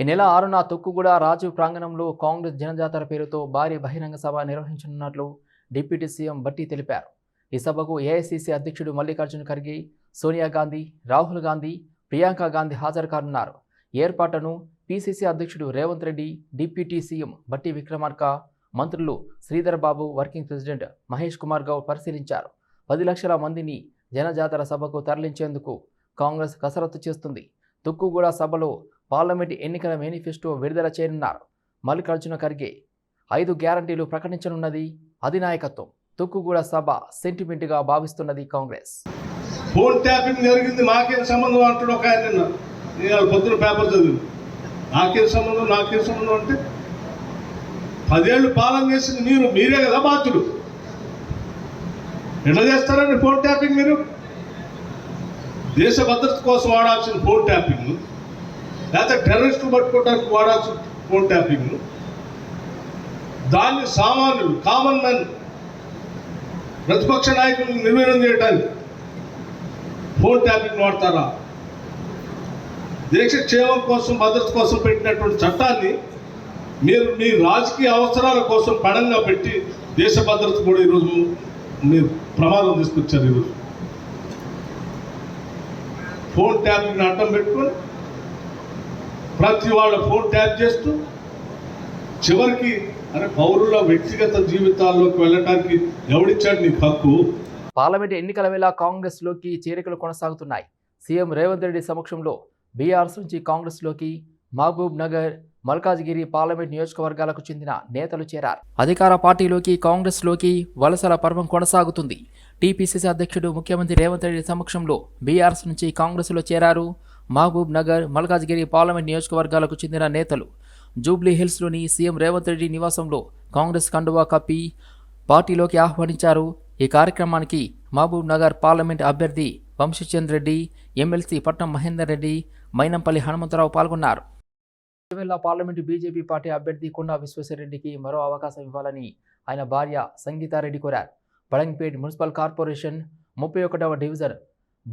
ఈ నెల ఆరున తొక్కుగూడ రాజు ప్రాంగణంలో కాంగ్రెస్ జనజాతర పేరుతో భారీ బహిరంగ సభ నిర్వహించనున్నట్లు డిప్యూటీ సీఎం భట్టి తెలిపారు. ఈ సభకు ఏఐసీసీ అధ్యక్షుడు మల్లికార్జున ఖర్గే సోనియా గాంధీ రాహుల్ గాంధీ ప్రియాంక గాంధీ హాజరు కానున్నారు ఏర్పాటును పీసీసీ అధ్యక్షుడు రేవంత్ రెడ్డి డిప్యూటీ సీఎం భట్టి విక్రమార్క మంత్రులు శ్రీధర్ బాబు వర్కింగ్ ప్రెసిడెంట్ మహేష్ కుమార్ గౌడ్ పరిశీలించారు. పది లక్షల మందిని జనజాతర సభకు తరలించేందుకు కాంగ్రెస్ కసరత్తు చేస్తుంది. తుక్కుగూడ సభలో పార్లమెంట్ ఎన్నికల మేనిఫెస్టో విడుదల చేయనున్నారు. మల్లికార్జున ఖర్గే ఐదు గ్యారంటీలు ప్రకటించనున్నది అధినాయకత్వం. తుక్కుగూడ సభ సెంటిమెంట్గా భావిస్తున్నది కాంగ్రెస్. ఫోన్ ట్యాపింగ్ జరిగింది మాకేం సంబంధం అంటాడు ఒక ఆయన నిన్న? పొద్దున పేపర్ చదివి నాకేం సంబంధం నాకేం సంబంధం అంటే పదేళ్ళు పాలన చేసింది మీరు మీరే కదా బాధ్యుడు ఎట్లా చేస్తారండి ఫోన్ ట్యాపింగ్ మీరు? దేశ భద్రత కోసం వాడాల్సిన ఫోన్ ట్యాపింగ్ లేకపోతే టెర్రరిస్టులు పట్టుకోవడానికి వాడాల్సిన ఫోన్ ట్యాపింగ్ దాన్ని సామాన్యులు కామన్ మెన్ ప్రతిపక్ష నాయకులు నిర్వీర్యం చేయడానికి ఫోన్ ట్యాపింగ్ వాడతారా? దేశ క్షేమం కోసం భద్రత కోసం పెట్టినటువంటి చట్టాన్ని మీరు మీ రాజకీయ అవసరాల కోసం పడంగా పెట్టి దేశ భద్రత కూడా ఈరోజు మీరు ప్రమాదం తీసుకొచ్చారు ఈరోజు. ఫోన్ ట్యాపింగ్ అడ్డం పెట్టుకొని ప్రతి వాళ్ళ ఫోన్ ట్యాప్ చేస్తూ చివరికి అరే పౌరుల వ్యక్తిగత జీవితాల్లోకి వెళ్ళడానికి ఎవడిచ్చాడు నీకు హక్కు? పార్లమెంట్ ఎన్నికల వేళ కాంగ్రెస్లోకి చేరికలు కొనసాగుతున్నాయి. సీఎం రేవంత్ రెడ్డి సమక్షంలో బీఆర్ఎస్ నుంచి కాంగ్రెస్లోకి మహబూబ్ నగర్ మల్కాజ్గిరి పార్లమెంట్ నియోజకవర్గాలకు చెందిన నేతలు చేరారు. అధికార పార్టీలోకి కాంగ్రెస్లోకి వలసల పర్వం కొనసాగుతుంది. టీపీసీసీ అధ్యక్షుడు ముఖ్యమంత్రి రేవంత్ రెడ్డి సమక్షంలో బీఆర్ఎస్ నుంచి కాంగ్రెస్లో చేరారు. మహబూబ్ నగర్ మల్కాజ్గిరి పార్లమెంట్ నియోజకవర్గాలకు చెందిన నేతలు. జూబ్లీ హిల్స్లోని సీఎం రేవంత్ రెడ్డి నివాసంలో కాంగ్రెస్ కండువా కప్పి పార్టీలోకి ఆహ్వానించారు. ఈ కార్యక్రమానికి మహబూబ్ నగర్ పార్లమెంట్ అభ్యర్థి వంశీచంద్ రెడ్డి ఎమ్మెల్సీ పట్నం మహేందర్ రెడ్డి మైనంపల్లి హనుమంతరావు పాల్గొన్నారు. ఇటీవల పార్లమెంటు బీజేపీ పార్టీ అభ్యర్థి కొండా విశ్వేశ్వరరెడ్డికి మరో అవకాశం ఇవ్వాలని ఆయన భార్య సంగీతారెడ్డి కోరారు. బడంగ్పేట్ మున్సిపల్ కార్పొరేషన్ ముప్పై ఒకటవ డివిజన్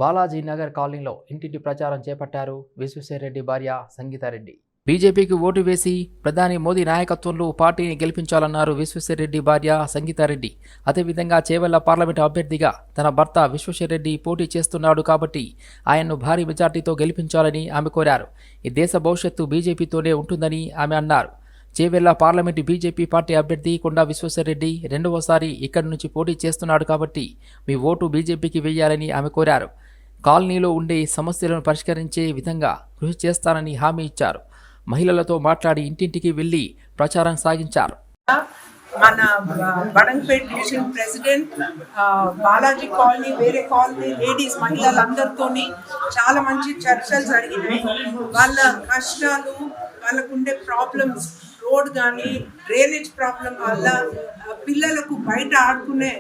బాలాజీ నగర్ కాలనీలో ఇంటింటి ప్రచారం చేపట్టారు విశ్వేశ్వరరెడ్డి భార్య సంగీతారెడ్డి. బీజేపీకి ఓటు వేసి ప్రధాని మోదీ నాయకత్వంలో పార్టీని గెలిపించాలన్నారు విశ్వేశ్వరరెడ్డి భార్య సంగీతారెడ్డి. అదేవిధంగా చేవెళ్ళ పార్లమెంటు అభ్యర్థిగా తన భర్త విశ్వేశ్వరరెడ్డి పోటీ చేస్తున్నాడు కాబట్టి ఆయన్ను భారీ మెజార్టీతో గెలిపించాలని ఆమె కోరారు. ఈ దేశ భవిష్యత్తు బీజేపీతోనే ఉంటుందని ఆమె అన్నారు. చేవెళ్ళ పార్లమెంటు బీజేపీ పార్టీ అభ్యర్థి కొండా విశ్వేశ్వరరెడ్డి రెండవసారి ఇక్కడి నుంచి పోటీ చేస్తున్నాడు కాబట్టి మీ ఓటు బీజేపీకి వేయాలని ఆమె కోరారు. కాలనీలో ఉండే సమస్యలను పరిష్కరించే విధంగా కృషి చేస్తానని హామీ ఇచ్చారు. మహిళలతో మాట్లాడి ఇంటింటికి వెళ్ళి ప్రచారం సాగించారు. మన Badangpet division president Balaji colony వేరే కాలనీ లేడీస్ మహిళలందరితో చాలా మంచి చర్చలు జరిగినాయి. వాళ్ళ కష్టాలు వాళ్ళకుండే ప్రాబ్లమ్స్ రోడ్ కానీ డ్రైనేజ్ ప్రాబ్లం వల్ల పిల్లలకు బయట ఆడుకునే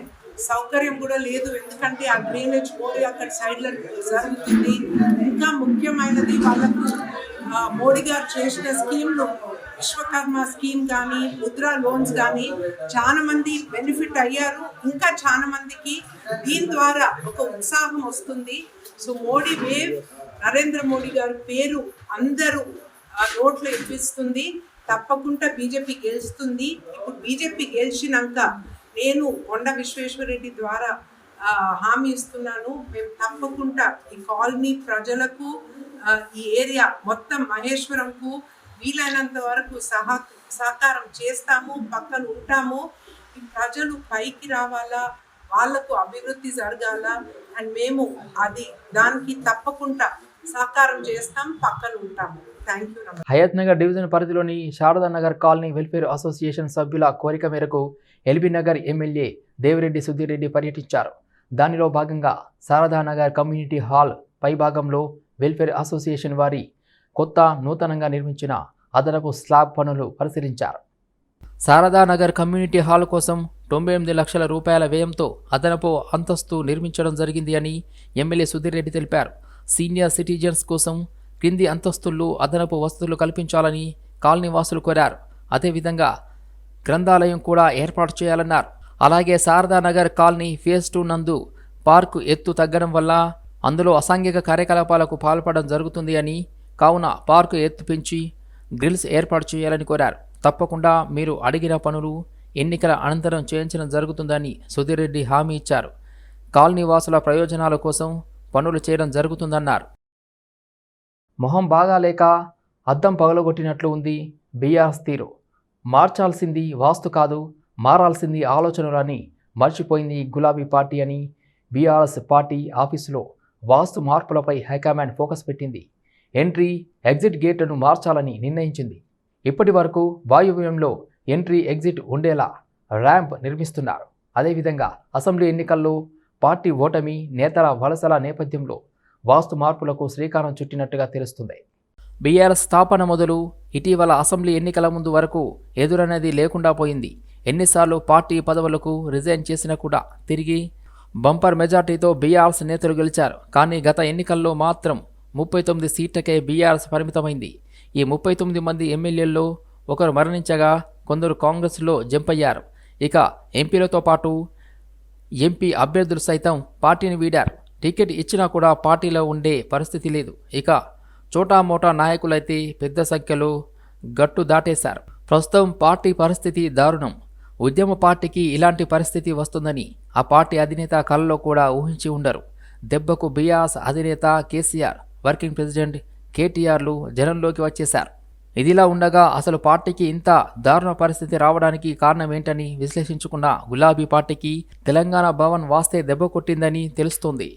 సౌకర్యం కూడా లేదు. ఎందుకంటే ఆ డ్రైనేజ్ పోయి అక్కడ సైడ్లో జరుగుతుంది ఇంకా ముఖ్యమైనది వాళ్ళకు మోడీ గారు చేసిన స్కీమ్లు విశ్వకర్మ స్కీమ్ కానీ ముద్రా లోన్స్ కానీ చాలా మంది బెనిఫిట్ అయ్యారు. ఇంకా చాలా మందికి దీని ద్వారా ఒక ఉత్సాహం వస్తుంది. సో మోడీ వేవ్ నరేంద్ర మోడీ గారి పేరు అందరూ రోడ్లు నోట్లో ఇప్పిస్తుంది తప్పకుండా బీజేపీ గెలుస్తుంది. ఇప్పుడు బీజేపీ గెలిచినాక నేను కొండ విశ్వేశ్వరరెడ్డి ద్వారా హామీ ఇస్తున్నాను. మేము తప్పకుండా ఈ కాలనీ ప్రజలకు ఈ ఏరియా మొత్తం మహేశ్వరంకు వీలైనంత వరకు సహా సహకారం చేస్తాము పక్కన ఉంటాము. ఈ ప్రజలు పైకి రావాలా? వాళ్ళకు అభివృద్ధి జరగాల? అండ్ మేము అది దానికి తప్పకుండా సహకారం చేస్తాం పక్కన ఉంటాము. Thank you Hayat Nagar division పరిధిలోని Sharada Nagar colony welfare association సభ్యుల కోరిక మేరకు ఎల్బీ నగర్ ఎమ్మెల్యే దేవిరెడ్డి సుధీరెడ్డి పర్యటించారు. దానిలో భాగంగా శారదానగర్ కమ్యూనిటీ హాల్ పైభాగంలో వెల్ఫేర్ అసోసియేషన్ వారి కొత్త నూతనంగా నిర్మించిన అదనపు స్లాబ్ పనులు పరిశీలించారు. శారదానగర్ కమ్యూనిటీ హాల్ కోసం తొంభై ఎనిమిది లక్షల రూపాయల వ్యయంతో అదనపు అంతస్తు నిర్మించడం జరిగింది అని ఎమ్మెల్యే సుధీర్ రెడ్డి తెలిపారు. సీనియర్ సిటిజన్స్ కోసం క్రింది అంతస్తుల్లో అదనపు వసతులు కల్పించాలని కాలనీ వాసులు కోరారు. అదేవిధంగా గ్రంథాలయం కూడా ఏర్పాటు చేయాలన్నారు. అలాగే Sharada Nagar colony phase two నందు పార్కు ఎత్తు తగ్గడం వల్ల అందులో అసాంఘిక కార్యకలాపాలకు పాల్పడడం జరుగుతుంది అని కావున పార్కు ఎత్తు పెంచి గ్రిల్స్ ఏర్పాటు చేయాలని కోరారు. తప్పకుండా మీరు అడిగిన పనులు ఎన్నికల అనంతరం చేయించడం జరుగుతుందని సుధీరెడ్డి హామీ ఇచ్చారు. కాలనీ వాసుల ప్రయోజనాల కోసం పనులు చేయడం జరుగుతుందన్నారు. మొహం బాగాలేక అద్దం పగలగొట్టినట్లు ఉంది బీఆర్ఎస్ తీరు. మార్చాల్సింది వాస్తు కాదు మారాల్సింది ఆలోచనలని మర్చిపోయింది గులాబీ పార్టీ అని బీఆర్ఎస్ పార్టీ ఆఫీసులో వాస్తు మార్పులపై హైకమాండ్ ఫోకస్ పెట్టింది. ఎంట్రీ ఎగ్జిట్ గేట్లను మార్చాలని నిర్ణయించింది. ఇప్పటి వరకు వాయువ్యంలో ఎంట్రీ ఎగ్జిట్ ఉండేలా ర్యాంప్ నిర్మిస్తున్నారు. అదేవిధంగా అసెంబ్లీ ఎన్నికల్లో పార్టీ ఓటమి నేతల వలసల నేపథ్యంలో వాస్తు మార్పులకు శ్రీకారం చుట్టినట్టుగా తెలుస్తుంది. బీఆర్ఎస్ స్థాపన మొదలు ఇటీవల అసెంబ్లీ ఎన్నికల ముందు వరకు ఎదురనేది లేకుండా పోయింది. ఎన్నిసార్లు పార్టీ పదవులకు రిజైన్ చేసినా కూడా తిరిగి బంపర్ మెజార్టీతో బీఆర్ఎస్ నేతలు గెలిచారు. కానీ గత ఎన్నికల్లో మాత్రం ముప్పై తొమ్మిది సీట్లకే బీఆర్ఎస్ పరిమితమైంది. ఈ ముప్పై తొమ్మిది మంది ఎమ్మెల్యేల్లో ఒకరు మరణించగా కొందరు కాంగ్రెస్లో జంప్ అయ్యారు ఇక ఎంపీలతో పాటు ఎంపీ అభ్యర్థులు సైతం పార్టీని వీడారు. టికెట్ ఇచ్చినా కూడా పార్టీలో ఉండే పరిస్థితి లేదు. ఇక చోటా మోటా నాయకులైతే పెద్ద సంఖ్యలో గట్టు దాటేశారు. ప్రస్తుతం పార్టీ పరిస్థితి దారుణం. ఉద్యమ పార్టీకి ఇలాంటి పరిస్థితి వస్తుందని ఆ పార్టీ అధినేత కలలో కూడా ఊహించి ఉండరు. దెబ్బకు బీఆర్ఎస్ అధినేత కేసీఆర్ వర్కింగ్ ప్రెసిడెంట్ కేటీఆర్లు జనంలోకి వచ్చేశారు. ఇదిలా ఉండగా అసలు పార్టీకి ఇంత దారుణ పరిస్థితి రావడానికి కారణం ఏంటని విశ్లేషించుకున్న గులాబీ పార్టీకి తెలంగాణ భవన్ వాస్తే దెబ్బ కొట్టిందని తెలుస్తోంది.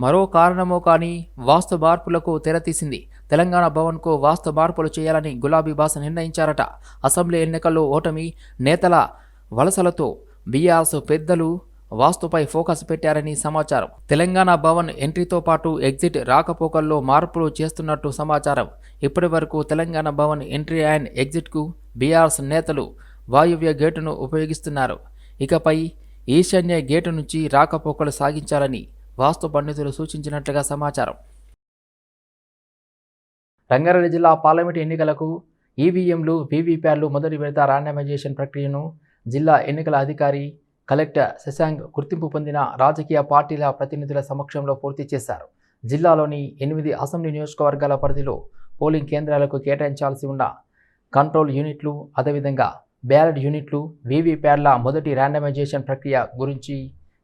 మరో కారణమో కానీ వాస్తు మార్పులకు తెరతీసింది తెలంగాణ భవన్కు వాస్తు మార్పులు చేయాలని గులాబీ బాస్ నిర్ణయించారట. అసెంబ్లీ ఎన్నికల్లో ఓటమి నేతల వలసలతో బీఆర్ఎస్ పెద్దలు వాస్తుపై ఫోకస్ పెట్టారని సమాచారం. తెలంగాణ భవన్ ఎంట్రీతో పాటు ఎగ్జిట్ రాకపోకల్లో మార్పులు చేస్తున్నట్టు సమాచారం. ఇప్పటి వరకు తెలంగాణ భవన్ ఎంట్రీ అండ్ ఎగ్జిట్కు బీఆర్ఎస్ నేతలు వాయువ్య గేటును ఉపయోగిస్తున్నారు. ఇకపై ఈశాన్య గేటు నుంచి రాకపోకలు సాగించాలని వాస్తు పండితులు సూచించినట్లుగా సమాచారం. రంగారెడ్డి జిల్లా పార్లమెంట్ ఎన్నికలకు ఈవీఎంలు వీవీప్యాడ్లు మొదటి విడత ర్యాండమైజేషన్ ప్రక్రియను జిల్లా ఎన్నికల అధికారి కలెక్టర్ శశాంక్ గుర్తింపు పొందిన రాజకీయ పార్టీల ప్రతినిధుల సమక్షంలో పూర్తి చేశారు. జిల్లాలోని ఎనిమిది అసెంబ్లీ నియోజకవర్గాల పరిధిలో పోలింగ్ కేంద్రాలకు కేటాయించాల్సి ఉన్న కంట్రోల్ యూనిట్లు అదేవిధంగా బ్యాలెట్ యూనిట్లు వీవీప్యాడ్ల మొదటి ర్యాండమైజేషన్ ప్రక్రియ గురించి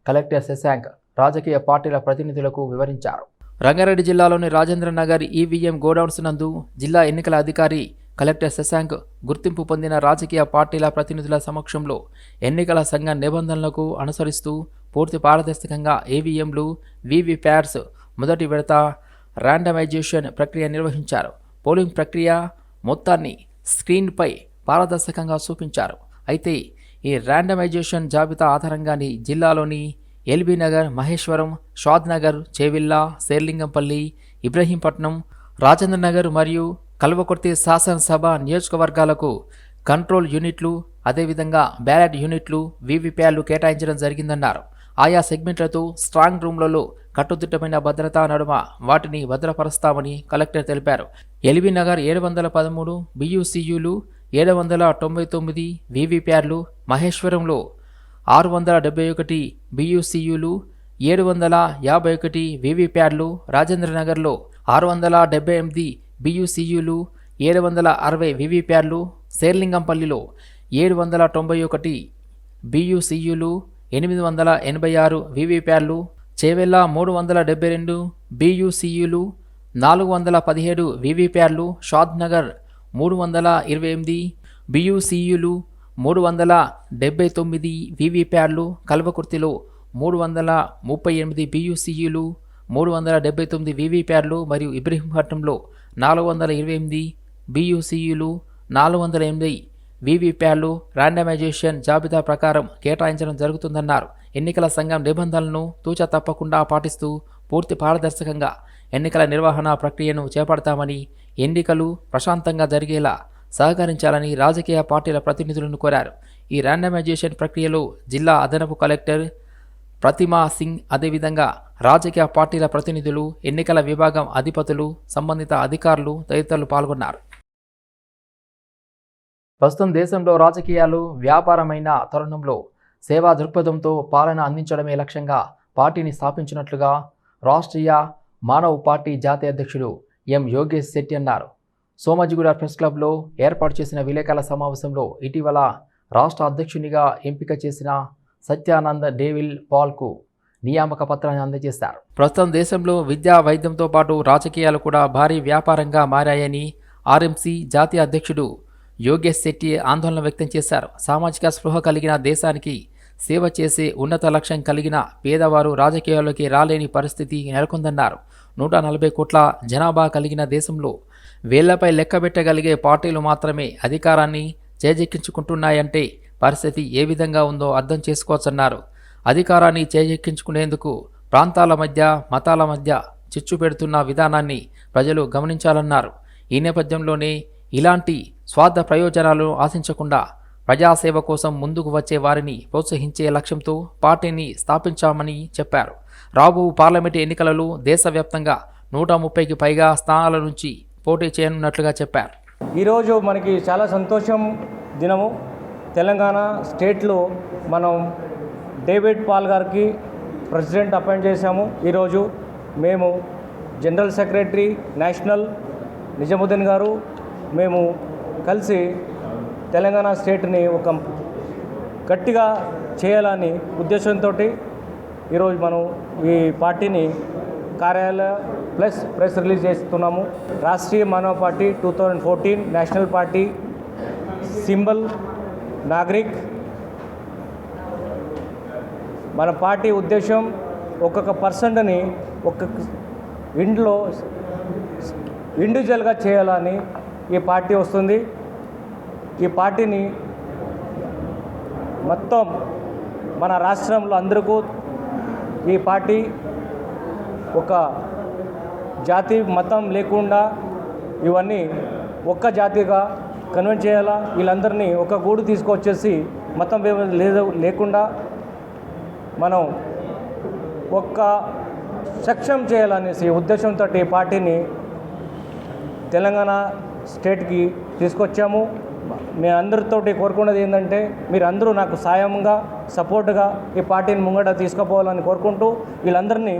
కలెక్టర్ శశాంక్ రాజకీయ పార్టీల ప్రతినిధులకు వివరించారు. రంగారెడ్డి జిల్లాలోని రాజేంద్ర నగర్ ఈవీఎం గోడౌన్స్ నందు జిల్లా ఎన్నికల అధికారి కలెక్టర్ శశాంక్ గుర్తింపు పొందిన రాజకీయ పార్టీల ప్రతినిధుల సమక్షంలో ఎన్నికల సంఘ నిబంధనలకు అనుసరిస్తూ పూర్తి పారదర్శకంగా ఈవీఎంలు వీవీప్యాట్స్ మొదటి విడత ర్యాండమైజేషన్ ప్రక్రియ నిర్వహించారు. పోలింగ్ ప్రక్రియ మొత్తాన్ని స్క్రీన్పై పారదర్శకంగా చూపించారు. అయితే ఈ ర్యాండమైజేషన్ జాబితా ఆధారంగానే జిల్లాలోని ఎల్బీ నగర్ మహేశ్వరం షాద్ నగర్ చేవిల్లా శేర్లింగంపల్లి ఇబ్రహీంపట్నం రాజేంద్ర నగర్ మరియు కల్వకుర్తి శాసనసభ నియోజకవర్గాలకు కంట్రోల్ యూనిట్లు అదేవిధంగా బ్యాలెట్ యూనిట్లు వీవీప్యాలు కేటాయించడం జరిగిందన్నారు. ఆయా సెగ్మెంట్లతో స్ట్రాంగ్ రూమ్లలో కట్టుదిట్టమైన భద్రతా నడుమ వాటిని భద్రపరుస్తామని కలెక్టర్ తెలిపారు. ఎల్బీ నగర్ ఏడు వందల పదమూడు బియుసియులు ఏడు వందల తొంభై తొమ్మిది వీవీప్యార్లు మహేశ్వరంలో ఆరు వందల డెబ్బై ఒకటి బియుసియులు ఏడు వందల యాభై ఒకటి వీవీప్యాడ్లు రాజేంద్రనగర్లో ఆరు వందల డెబ్బై ఎనిమిది బియుసియులు ఏడు వందల అరవై వివిప్యాడ్లు శేర్లింగంపల్లిలో ఏడు వందల తొంభై ఒకటి బియుసియులు ఎనిమిది వందల ఎనభై ఆరు వివిప్యాడ్లు చేవెళ్ళ మూడు వందల డెబ్బై రెండు బియుసియులు నాలుగు వందల పదిహేడు వివిప్యాడ్లు షాద్ నగర్ మూడు వందల ఇరవై ఎనిమిది బియుసియులు మూడు వందల డెబ్బై తొమ్మిది వివిప్యాడ్లు కల్వకుర్తిలో మూడు వందల ముప్పై ఎనిమిది బియుసియులు మూడు వందల డెబ్బై తొమ్మిది వివిప్యాడ్లు మరియు ఇబ్రహీంపట్నంలో నాలుగు వందల ఇరవై ఎనిమిది బియుసియులు నాలుగు వందల ఎనిమిది వీవీప్యాడ్లు ర్యాండమైజేషన్ జాబితా ప్రకారం కేటాయించడం జరుగుతుందన్నారు. ఎన్నికల సంఘం నిబంధనలను తూచ తప్పకుండా పాటిస్తూ పూర్తి పారదర్శకంగా ఎన్నికల నిర్వహణ ప్రక్రియను చేపడతామని ఎన్నికలు ప్రశాంతంగా జరిగేలా సహకరించాలని రాజకీయ పార్టీల ప్రతినిధులను కోరారు. ఈ ర్యాండమైజేషన్ ప్రక్రియలో జిల్లా అదనపు కలెక్టర్ ప్రతిమా సింగ్ అదేవిధంగా రాజకీయ పార్టీల ప్రతినిధులు ఎన్నికల విభాగం అధిపతులు సంబంధిత అధికారులు తదితరులు పాల్గొన్నారు. ప్రస్తుతం దేశంలో రాజకీయాలు వ్యాపారమైన తరుణంలో సేవా దృక్పథంతో పాలన అందించడమే లక్ష్యంగా పార్టీని స్థాపించినట్లుగా రాష్ట్రీయ మానవ పార్టీ జాతీయ అధ్యక్షుడు ఎం యోగేష్ శెట్టి అన్నారు. సోమాజిగూడ ప్రెస్ క్లబ్లో ఏర్పాటు చేసిన విలేకరుల సమావేశంలో ఇటీవల రాష్ట్ర అధ్యక్షునిగా ఎంపిక చేసిన సత్యానంద్ డేవిల్ పాల్కు నియామక పత్రాన్ని అందజేశారు. ప్రస్తుతం దేశంలో విద్యా వైద్యంతో పాటు రాజకీయాలు కూడా భారీ వ్యాపారంగా మారాయని ఆర్ఎంసీ జాతీయ అధ్యక్షుడు యోగేష్ శెట్టి ఆందోళన వ్యక్తం చేశారు. సామాజిక స్పృహ కలిగిన దేశానికి సేవ చేసే ఉన్నత లక్ష్యం కలిగిన పేదవారు రాజకీయాల్లోకి రాలేని పరిస్థితి నెలకొందన్నారు. నూట నలభై కోట్ల జనాభా కలిగిన దేశంలో వేళ్ళపై లెక్కబెట్టగలిగే పార్టీలు మాత్రమే అధికారాన్ని చేజెక్కించుకుంటున్నాయంటే పరిస్థితి ఏ విధంగా ఉందో అర్థం చేసుకోవచ్చన్నారు. అధికారాన్ని చేజెక్కించుకునేందుకు ప్రాంతాల మధ్య మతాల మధ్య చిచ్చు పెడుతున్న విధానాన్ని ప్రజలు గమనించాలన్నారు. ఈ నేపథ్యంలోనే ఇలాంటి స్వార్థ ప్రయోజనాలు ఆశించకుండా ప్రజాసేవ కోసం ముందుకు వచ్చే వారిని ప్రోత్సహించే లక్ష్యంతో పార్టీని స్థాపించామని చెప్పారు. రాబో పార్లమెంటు ఎన్నికలలో దేశవ్యాప్తంగా నూట ముప్పైకి పైగా స్థానాల నుంచి పోటీ చేయనున్నట్లుగా చెప్పారు. ఈరోజు మనకి చాలా సంతోషం దినము. తెలంగాణ స్టేట్లో మనం డేవిడ్ పాల్ గారికి ప్రెసిడెంట్ అపాయింట్ చేశాము. ఈరోజు మేము జనరల్ సెక్రటరీ నేషనల్ నిజాముద్దీన్ గారు మేము కలిసి తెలంగాణ స్టేట్ని ఒక గట్టిగా చేయాలని ఉద్దేశంతో ఈరోజు మనం ఈ పార్టీని కార్యాలయ ప్లస్ ప్రెస్ రిలీజ్ చేస్తున్నాము. Rashtriya Manava party two thousand fourteen national party symbol Nagarik. మన పార్టీ ఉద్దేశం ఒక్కొక్క పర్సన్ని ఒక్కొక్క ఇంట్లో ఇండివిజువల్గా చేయాలని ఈ పార్టీ వస్తుంది. ఈ పార్టీని మొత్తం మన రాష్ట్రంలో అందరికీ ఈ పార్టీ ఒక జాతి మతం లేకుండా ఇవన్నీ ఒక్క జాతిగా కన్వెంట్ చేయాలా? వీళ్ళందరినీ ఒక గూడు తీసుకొచ్చేసి మతం లేదు లేకుండా మనం ఒక్క సక్షం చేయాలనేసి ఉద్దేశంతో పార్టీని తెలంగాణ స్టేట్కి తీసుకొచ్చాము. మీ అందరితోటి కోరుకున్నది ఏంటంటే మీరు అందరూ నాకు సాయంగా సపోర్ట్గా ఈ పార్టీని ముంగట తీసుకుపోవాలని కోరుకుంటూ వీళ్ళందరినీ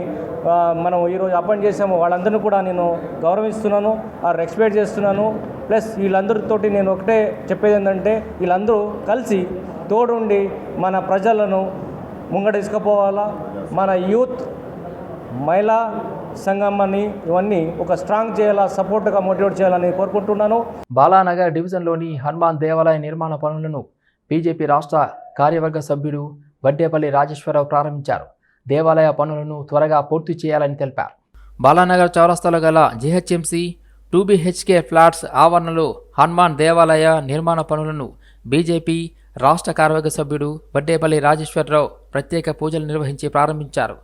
మనం ఈరోజు అపాయింట్ చేసాము వాళ్ళందరినీ కూడా నేను గౌరవిస్తున్నాను ఆ రెస్పెక్ట్ చేస్తున్నాను. ప్లస్ వీళ్ళందరితోటి నేను ఒకటే చెప్పేది ఏంటంటే వీళ్ళందరూ కలిసి తోడుండి మన ప్రజలను ముంగట తీసుకుపోవాలా మన యూత్ మహిళా సంఘమని ఇవన్నీ ఒక స్ట్రాంగ్ చేయాలా సపోర్ట్గా మోటివేట్ చేయాలని కోరుకుంటున్నాను. బాలానగర్ డివిజన్లోని హనుమాన్ దేవాలయ నిర్మాణ పనులను బీజేపీ రాష్ట్ర కార్యవర్గ సభ్యుడు వడ్డేపల్లి రాజేశ్వరరావు ప్రారంభించారు. దేవాలయ పనులను త్వరగా పూర్తి చేయాలని తెలిపారు. బాలానగర్ చౌరస్తాలో గల జిహెచ్ఎంసీ టూ బీహెచ్కే ఫ్లాట్స్ ఆవరణలో హనుమాన్ దేవాలయ నిర్మాణ పనులను బీజేపీ రాష్ట్ర కార్మిక సభ్యుడు వడ్డేపల్లి రాజేశ్వరరావు ప్రత్యేక పూజలు నిర్వహించి ప్రారంభించారు.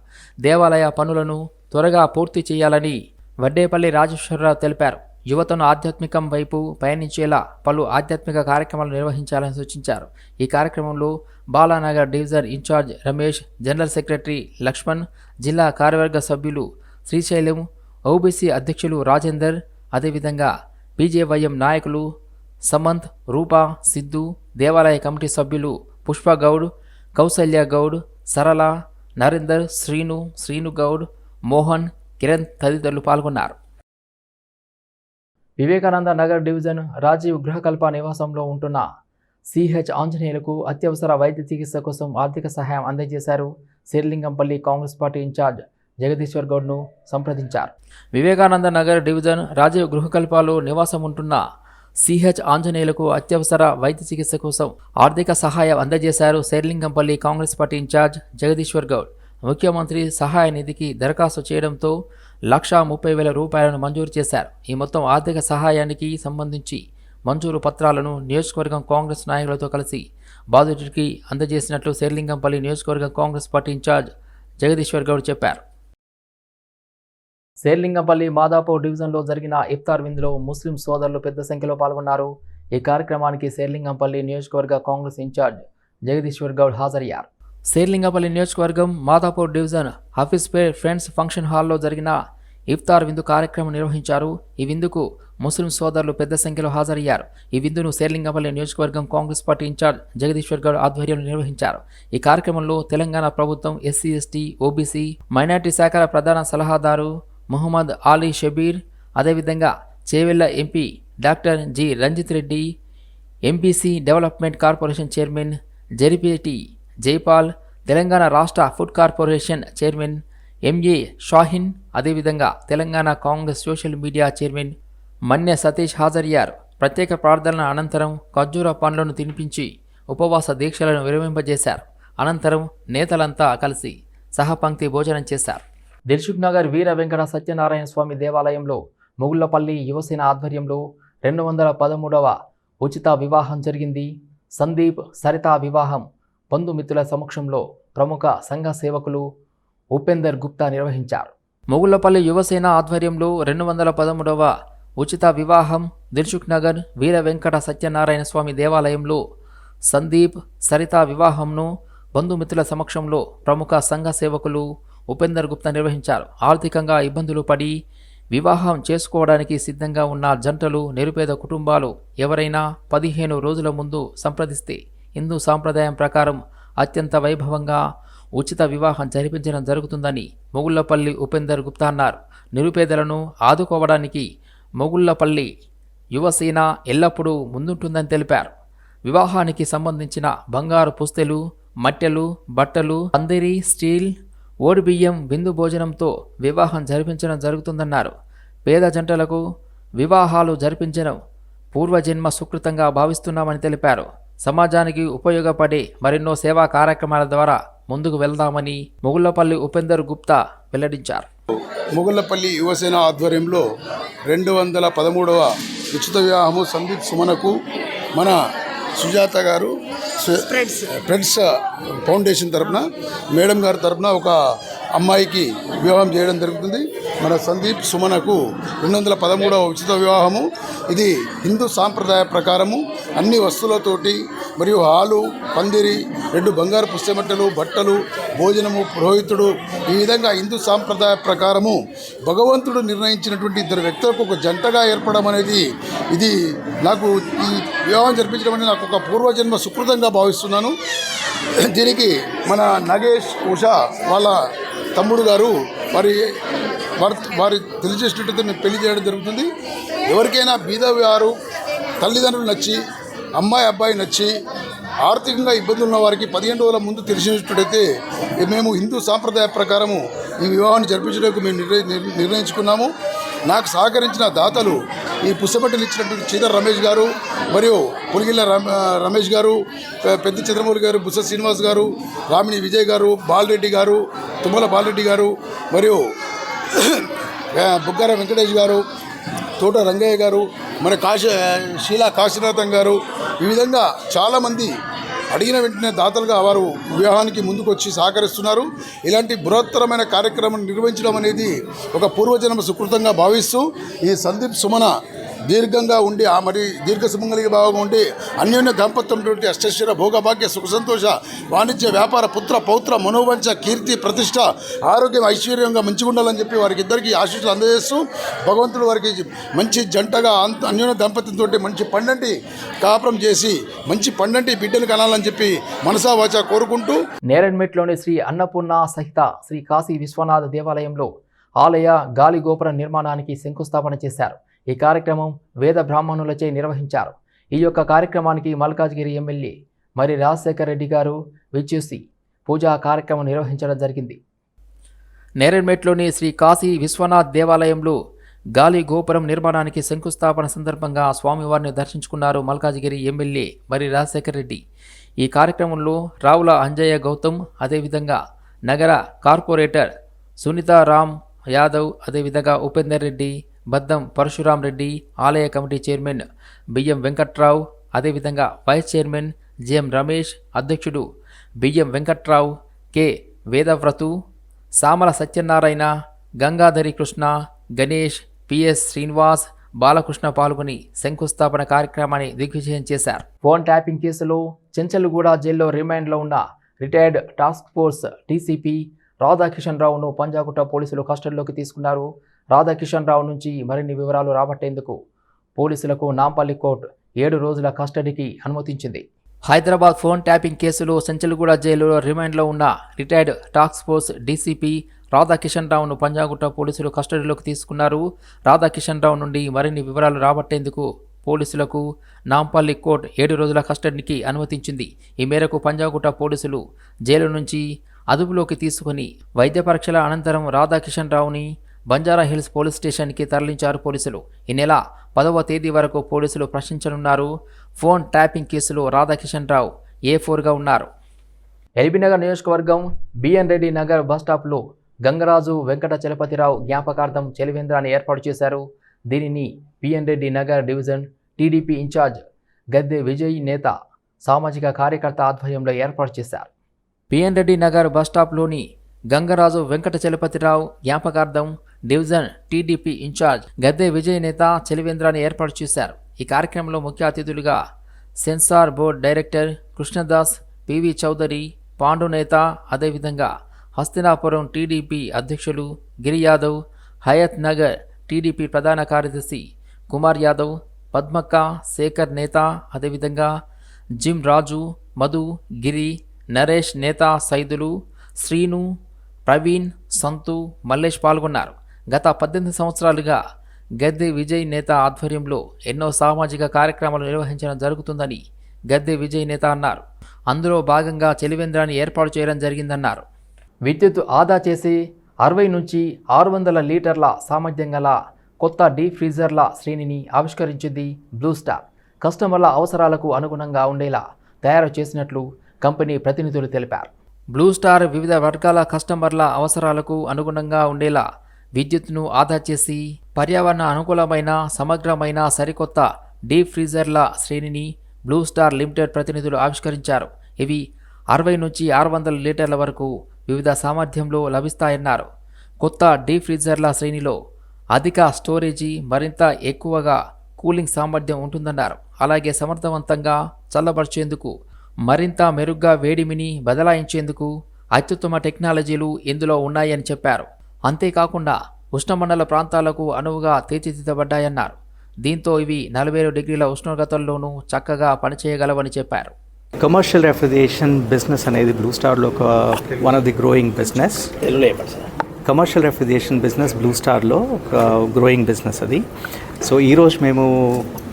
దేవాలయ పనులను త్వరగా పూర్తి చేయాలని వడ్డేపల్లి రాజేశ్వరరావు తెలిపారు. యువతను ఆధ్యాత్మికం వైపు పయనించేలా పలు ఆధ్యాత్మిక కార్యక్రమాలు నిర్వహించాలని సూచించారు. ఈ కార్యక్రమంలో Balanagar division in charge Ramesh general secretary Lakshman జిల్లా కార్యవర్గ సభ్యులు శ్రీశైలం ఓబీసీ అధ్యక్షులు రాజేందర్ అదేవిధంగా బీజేవైఎం నాయకులు సమంత్ రూపా సిద్ధు దేవాలయ కమిటీ సభ్యులు పుష్ప గౌడ్ కౌసల్య గౌడ్ సరళ నరేందర్ శ్రీను శ్రీను గౌడ్ మోహన్ కిరణ్ తదితరులు పాల్గొన్నారు. వివేకానంద నగర్ డివిజన్ రాజీవ్ గృహకల్ప నివాసంలో ఉంటున్న సిహెచ్ ఆంజనేయులకు అత్యవసర వైద్య చికిత్స కోసం ఆర్థిక సహాయం అందజేశారు Srilingampally Congress party in charge Jagadishwar గౌడ్ను సంప్రదించారు. వివేకానంద నగర్ డివిజన్ రాజీవ్ గృహకల్పాలు నివాసం ఉంటున్న సిహెచ్ ఆంజనేయులకు అత్యవసర వైద్య చికిత్స కోసం ఆర్థిక సహాయం అందజేశారు Serilingampally Congress party in charge Jagadishwar Goud. ముఖ్యమంత్రి సహాయ నిధికి దరఖాస్తు చేయడంతో లక్షా ముప్పై వేల రూపాయలను మంజూరు చేశారు. ఈ మొత్తం ఆర్థిక సహాయానికి సంబంధించి మంజూరు పత్రాలను నియోజకవర్గం కాంగ్రెస్ నాయకులతో కలిసి బాధితుడికి అందజేసినట్లు శేర్లింగంపల్లి నియోజకవర్గం Congress party in charge Jagadishwar Goud చెప్పారు. శేర్లింగంపల్లి మాదాపూర్ డివిజన్లో జరిగిన ఇఫ్తార్ విందులో ముస్లిం సోదరులు పెద్ద సంఖ్యలో పాల్గొన్నారు. ఈ కార్యక్రమానికి శేర్లింగంపల్లి నియోజకవర్గ కాంగ్రెస్ ఇన్ఛార్జ్ జగదీశ్వర్ గౌడ్ హాజరయ్యారు. శేర్లింగంపల్లి నియోజకవర్గం Madhapur division Hafeezpet friends function హాల్లో జరిగిన ఇఫ్తార్ విందు కార్యక్రమం నిర్వహించారు. ఈ విందుకు ముస్లిం సోదరులు పెద్ద సంఖ్యలో హాజరయ్యారు. ఈ విందును శేర్లింగంపల్లి నియోజకవర్గం Congress party in charge Jagadishwar Goud ఆధ్వర్యంలో నిర్వహించారు. ఈ కార్యక్రమంలో తెలంగాణ ప్రభుత్వం ఎస్సీ ఎస్టీ ఓబీసీ మైనార్టీ శాఖల ప్రధాన సలహాదారు మొహమ్మద్ ఆలీ షబీర్ అదేవిధంగా Chevella MP doctor G. Ranjith Reddy MPC development corporation chairman Jaripeti Jaipal Telangana రాష్ట్ర food corporation chairman MA Shahin అదేవిధంగా Telangana Congress social media chairman Manya Satish హాజరయ్యారు. ప్రత్యేక ప్రార్థనల అనంతరం ఖర్జూర పండ్లను తినిపించి ఉపవాస దీక్షలను విరమింపజేశారు. అనంతరం నేతలంతా కలిసి సహపంక్తి భోజనం చేశారు. దిల్సుఖ్ నగర్ వీర వెంకట సత్యనారాయణ స్వామి దేవాలయంలో ముగుళ్ళపల్లి యువసేన ఆధ్వర్యంలో రెండు వందల పదమూడవ ఉచిత వివాహం జరిగింది. సందీప్ సరిత వివాహం బంధుమిత్రుల సమక్షంలో ప్రముఖ సంఘ సేవకులు ఉపేందర్ గుప్తా నిర్వహించారు. మొగుళ్ళపల్లి యువసేన ఆధ్వర్యంలో రెండు వందల పదమూడవ ఉచిత వివాహం దిల్సుఖ్ నగర్ వీర వెంకట సత్యనారాయణ స్వామి దేవాలయంలో సందీప్ సరిత వివాహంను బంధుమిత్రుల సమక్షంలో ప్రముఖ సంఘ సేవకులు ఉపేందర్ గుప్తా నిర్వహించారు. ఆర్థికంగా ఇబ్బందులు పడి వివాహం చేసుకోవడానికి సిద్ధంగా ఉన్న జంటలు నిరుపేద కుటుంబాలు ఎవరైనా పదిహేను రోజుల ముందు సంప్రదిస్తే హిందూ సాంప్రదాయం ప్రకారం అత్యంత వైభవంగా ఉచిత వివాహం జరిపించడం జరుగుతుందని మొగుళ్ళపల్లి ఉపేందర్ గుప్తా అన్నారు. నిరుపేదలను ఆదుకోవడానికి మొగుళ్ళపల్లి యువసేన ఎల్లప్పుడూ ముందుంటుందని తెలిపారు. వివాహానికి సంబంధించిన బంగారు పుస్తెలు మట్టెలు బట్టలు పందిరి స్టీల్ ఓడి బియ్యం విందు భోజనంతో వివాహం జరిపించడం జరుగుతుందన్నారు. పేద జంటలకు వివాహాలు జరిపించడం పూర్వజన్మ సుకృతంగా భావిస్తున్నామని తెలిపారు. సమాజానికి ఉపయోగపడే మరెన్నో సేవా కార్యక్రమాల ద్వారా ముందుకు వెళ్దామని మొగుళ్ళపల్లి ఉపేందర్ గుప్తా వెల్లడించారు. మొగుళ్ళపల్లి యువసేన ఆధ్వర్యంలో రెండు వందల పదమూడవ ఉచిత వివాహము సందీప్ సుమనకు మన సుజాత గారు ఫ్రెండ్స్ ఫౌండేషన్ తరపున మేడం గారి తరపున ఒక అమ్మాయికి వివాహం చేయడం జరుగుతుంది. మన సందీప్ సుమనకు రెండు వందల పదమూడవ ఉచిత వివాహము. ఇది హిందూ సాంప్రదాయ ప్రకారము. అన్ని వస్తువులతోటి మరియు హాలు పందిరి రెండు బంగారు పుస్తమట్టలు బట్టలు భోజనము పురోహితుడు. ఈ విధంగా హిందూ సాంప్రదాయ ప్రకారము భగవంతుడు నిర్ణయించినటువంటి ఇద్దరు వ్యక్తులకు ఒక జంటగా ఏర్పడడం అనేది ఇది నాకు ఈ వివాహం జరిపించడం అనేది నాకు ఒక పూర్వజన్మ సుకృతంగా భావిస్తున్నాను. దీనికి మన నగేష్ ఉషా వాళ్ళ తమ్ముడు గారు వారి వారి వారి తెలియజేసినట్టు పెళ్ళి చేయడం జరుగుతుంది. ఎవరికైనా బీదవారు తల్లిదండ్రులు నచ్చి అమ్మాయి అబ్బాయి నచ్చి ఆర్థికంగా ఇబ్బందులు ఉన్న వారికి పదిహేను రోజుల ముందు తెలిసినట్టయితే మేము హిందూ సాంప్రదాయ ప్రకారము ఈ వివాహాన్ని జరిపించడానికి మేము నిర్ణయించుకున్నాము. నాకు సహకరించిన దాతలు ఈ పుస్తపట్టలు ఇచ్చినటువంటి చీదర రమేష్ గారు మరియు పులిగిల్ల రమేష్ గారు పెద్ద చంద్రమౌళి గారు బుస శ్రీనివాస్ గారు రామిణి విజయ్ గారు బాలరెడ్డి గారు తుమ్మల బాలరెడ్డి గారు మరియు బుగ్గార వెంకటేష్ గారు తోట రంగయ్య గారు మన కాశీ శీలా కాశీనాథం గారు ఈ విధంగా చాలామంది అడిగిన వెంటనే దాతలుగా వారు వివాహానికి ముందుకొచ్చి సహకరిస్తున్నారు. ఇలాంటి బృహత్తరమైన కార్యక్రమం నిర్వహించడం అనేది ఒక పూర్వజన్మ సుకృతంగా భావిస్తూ ఈ సందీప్ సుమన దీర్ఘంగా ఉండి ఆ మరి దీర్ఘ సుమంగళి భావంగా ఉండి అన్యోన్య దాంపత్యంతో అష్టశ్వర భోగభాగ్య సుఖ సంతోష వాణిజ్య వ్యాపార పుత్ర పౌత్ర మనోవంచ కీర్తి ప్రతిష్ట ఆరోగ్యం ఐశ్వర్యంగా మంచిగా ఉండాలని చెప్పి వారికి ఇద్దరికి ఆశీస్సులు అందజేస్తూ భగవంతుడు వారికి మంచి జంటగా అంత అన్యోన్య దాంపత్యంతో మంచి పండంటి కాపురం చేసి మంచి పండంటి బిడ్డలు కనాలని చెప్పి మనసా వాచ కోరుకుంటూ. నేరన్మెట్లోని శ్రీ అన్నపూర్ణ సహిత శ్రీ కాశీ విశ్వనాథ దేవాలయంలో ఆలయ గాలి గోపురం నిర్మాణానికి శంకుస్థాపన చేశారు. ఈ కార్యక్రమం వేద బ్రాహ్మణులచే నిర్వహించారు. ఈ యొక్క కార్యక్రమానికి మల్కాజ్గిరి ఎమ్మెల్యే మరి రాజశేఖర్ రెడ్డి గారు విచ్చేసి పూజా కార్యక్రమం నిర్వహించడం జరిగింది. నేరడ్మెట్లోని శ్రీ కాశీ విశ్వనాథ్ దేవాలయంలో గాలి గోపురం నిర్మాణానికి శంకుస్థాపన సందర్భంగా స్వామివారిని దర్శించుకున్నారు మల్కాజిగిరి ఎమ్మెల్యే మరి రాజశేఖర్ రెడ్డి. ఈ కార్యక్రమంలో రావుల అంజయ్య గౌతమ్ అదేవిధంగా నగర కార్పొరేటర్ సునీతారామ్ యాదవ్ అదేవిధంగా ఉపేందర్ రెడ్డి బద్దం పరశురాం రెడ్డి ఆలయ కమిటీ చైర్మన్ బియ్యం వెంకట్రావు అదేవిధంగా వైస్ చైర్మన్ జిఎం రమేష్ అధ్యక్షుడు బియ్యం వెంకట్రావు కె వేదవ్రతు సామల సత్యనారాయణ గంగాధరి కృష్ణ గణేష్ పిఎస్ శ్రీనివాస్ బాలకృష్ణ పాల్గొని శంకుస్థాపన కార్యక్రమాన్ని దిగ్విజయం చేశారు. ఫోన్ ట్యాపింగ్ కేసులో చెంచల్గూడ జైల్లో రిమాండ్లో ఉన్న retired task force DCP Radhakishan రావును పంజాగుట్ట పోలీసులు కస్టడీలోకి తీసుకున్నారు. రాధాకిషన్ రావు నుంచి మరిన్ని వివరాలు రాబట్టేందుకు పోలీసులకు నాంపల్లి కోర్టు ఏడు రోజుల కస్టడీకి అనుమతించింది. హైదరాబాద్ ఫోన్ ట్యాపింగ్ కేసులో సంచలగూడ జైలులో రిమాండ్లో ఉన్న retired task force DCP Radhakishan రావును పంజాగుట్ట పోలీసులు కస్టడీలోకి తీసుకున్నారు. రాధాకిషన్ రావు నుండి మరిన్ని వివరాలు రాబట్టేందుకు పోలీసులకు నాంపల్లి కోర్టు ఏడు రోజుల కస్టడీకి అనుమతించింది. ఈ మేరకు పంజాగుట్ట పోలీసులు జైలు నుంచి అదుపులోకి తీసుకుని వైద్య పరీక్షల అనంతరం రాధాకిషన్ రావుని బంజారా హిల్స్ పోలీస్ స్టేషన్కి తరలించారు పోలీసులు. ఈ నెల పదవ తేదీ వరకు పోలీసులు ప్రశ్నించనున్నారు. ఫోన్ ట్యాపింగ్ కేసులో రాధాకిషన్ రావు ఏ ఫోర్గా ఉన్నారు. ఎల్బీనగర్ నియోజకవర్గం బిఎన్ రెడ్డి నగర్ బస్టాప్లో గంగరాజు వెంకట చలపతిరావు జ్ఞాపకార్థం చెలివేంద్రాన్ని ఏర్పాటు చేశారు. దీనిని BN Reddy Nagar division TDP incharge Gadde Vijay నేత సామాజిక కార్యకర్త ఆధ్వర్యంలో ఏర్పాటు చేశారు. పిఎన్ రెడ్డి నగర్ బస్టాప్లోని గంగరాజు వెంకట చలపతిరావు జ్ఞాపకార్థం division TDP incharge Gadde Vijay నేత చెలివేంద్రాన్ని ఏర్పాటు చేశారు. ఈ కార్యక్రమంలో ముఖ్య అతిథులుగా censor board director Krishnadas PV Chowdary Pandu నేత అదేవిధంగా హస్తినాపురం టీడీపీ అధ్యక్షులు గిరి యాదవ్ హయత్ నగర్ టీడీపీ ప్రధాన కార్యదర్శి కుమార్ యాదవ్ పద్మక్క శేఖర్ నేత అదేవిధంగా జిమ్ రాజు మధు గిరి నరేష్ నేత సైదులు శ్రీను ప్రవీణ్ సంతు మల్లేష్ పాల్గొన్నారు. గత పద్దెనిమిది సంవత్సరాలుగా గద్దె విజయ్ నేత ఆధ్వర్యంలో ఎన్నో సామాజిక కార్యక్రమాలు నిర్వహించడం జరుగుతుందని గద్దె విజయ్ నేత అన్నారు. అందులో భాగంగా చెలివేంద్రాన్ని ఏర్పాటు చేయడం జరిగిందన్నారు. విద్యుత్ ఆదా చేసి అరవై నుంచి ఆరు వందల లీటర్ల సామర్థ్యం గల కొత్త డీప్ ఫ్రీజర్ల శ్రేణిని ఆవిష్కరించింది బ్లూ స్టార్. కస్టమర్ల అవసరాలకు అనుగుణంగా ఉండేలా తయారు చేసినట్లు కంపెనీ ప్రతినిధులు తెలిపారు. బ్లూ స్టార్ వివిధ వర్గాల కస్టమర్ల అవసరాలకు అనుగుణంగా ఉండేలా విద్యుత్ను ఆదా చేసి పర్యావరణ అనుకూలమైన సమగ్రమైన సరికొత్త డీప్ ఫ్రీజర్ల శ్రేణిని బ్లూ స్టార్ లిమిటెడ్ ప్రతినిధులు ఆవిష్కరించారు. ఇవి అరవై నుంచి ఆరు వందల లీటర్ల వరకు వివిధ సామర్థ్యంలో లభిస్తాయన్నారు. కొత్త డీప్ ఫ్రీజర్ల శ్రేణిలో అధిక స్టోరేజీ మరింత ఎక్కువగా కూలింగ్ సామర్థ్యం ఉంటుందన్నారు. అలాగే సమర్థవంతంగా చల్లబరిచేందుకు మరింత మెరుగ్గా వేడిమిని బదలాయించేందుకు అత్యుత్తమ టెక్నాలజీలు ఇందులో ఉన్నాయని చెప్పారు. అంతేకాకుండా ఉష్ణమండల ప్రాంతాలకు అనువుగా తీర్చిదిద్దబడ్డాయన్నారు. దీంతో ఇవి నలభై ఏడు డిగ్రీల ఉష్ణోగ్రతల్లోనూ చక్కగా పనిచేయగలవని చెప్పారు. కమర్షియల్ రెఫ్రిజరేషన్ బిజినెస్ అనేది బ్లూ స్టార్లో ఒక one of the growing business commercial refrigeration business blue స్టార్లో ఒక గ్రోయింగ్ బిజినెస్ అది. సో ఈరోజు మేము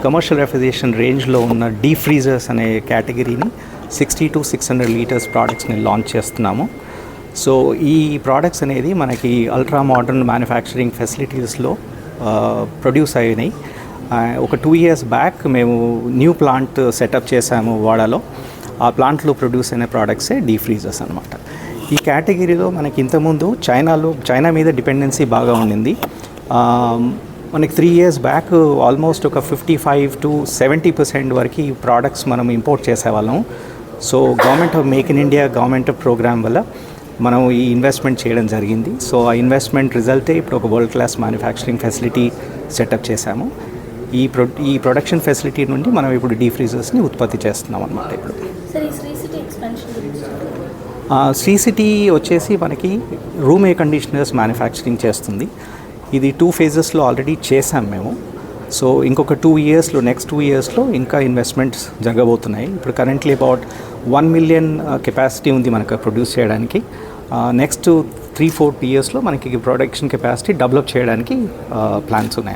కమర్షియల్ రెఫ్రిజరేషన్ రేంజ్లో ఉన్న డీ ఫ్రీజర్స్ అనే కేటగిరీని sixty to six hundred litres ప్రోడక్ట్స్ని launch చేస్తున్నాము. సో ఈ ప్రోడక్ట్స్ అనేది మనకి అల్ట్రా మోడర్న్ మ్యానుఫ్యాక్చరింగ్ ఫెసిలిటీస్లో ప్రొడ్యూస్ అయినాయి. ఒక టూ ఇయర్స్ బ్యాక్ మేము న్యూ ప్లాంట్ సెటప్ చేసాము వాడాలో ఆ ప్లాంట్లో ప్రొడ్యూస్ అయిన ప్రోడక్ట్సే డీ ఫ్రీజర్స్ అనమాట ఈ కేటగిరీలో మనకి ఇంతకుముందు చైనాలో చైనా మీద డిపెండెన్సీ బాగా ఉండింది. మనకి త్రీ ఇయర్స్ బ్యాక్ ఆల్మోస్ట్ ఒక fifty five to seventy percent వరకు ఈ ప్రోడక్ట్స్ మనం ఇంపోర్ట్ చేసేవాళ్ళం. So government of make in India government programme వల్ల మనం ఈ ఇన్వెస్ట్మెంట్ చేయడం జరిగింది. సో ఆ ఇన్వెస్ట్మెంట్ రిజల్టే ఇప్పుడు ఒక world class manufacturing facility setup చేశాము. ఈ ప్రొ ఈ ప్రొడక్షన్ ఫెసిలిటీ నుండి మనం ఇప్పుడు డీ ఫ్రీజర్స్ని ఉత్పత్తి చేస్తున్నాం అనమాట ఇప్పుడు. శ్రీ సిటీ వచ్చేసి మనకి రూమ్ ఎయిర్ కండిషనర్స్ మ్యానుఫ్యాక్చరింగ్ చేస్తుంది. ఇది టూ ఫేజెస్లో ఆల్రెడీ చేసాం మేము. సో ఇంకొక టూ ఇయర్స్లో నెక్స్ట్ టూ ఇయర్స్లో ఇంకా ఇన్వెస్ట్మెంట్స్ జరగబోతున్నాయి. ఇప్పుడు currently about one million capacity ఉంది మనకు ప్రొడ్యూస్ చేయడానికి. నెక్స్ట్ త్రీ ఫోర్ ఇయర్స్లో మనకి ప్రొడక్షన్ కెపాసిటీ డెవలప్ చేయడానికి ప్లాన్స్ ఉన్నాయి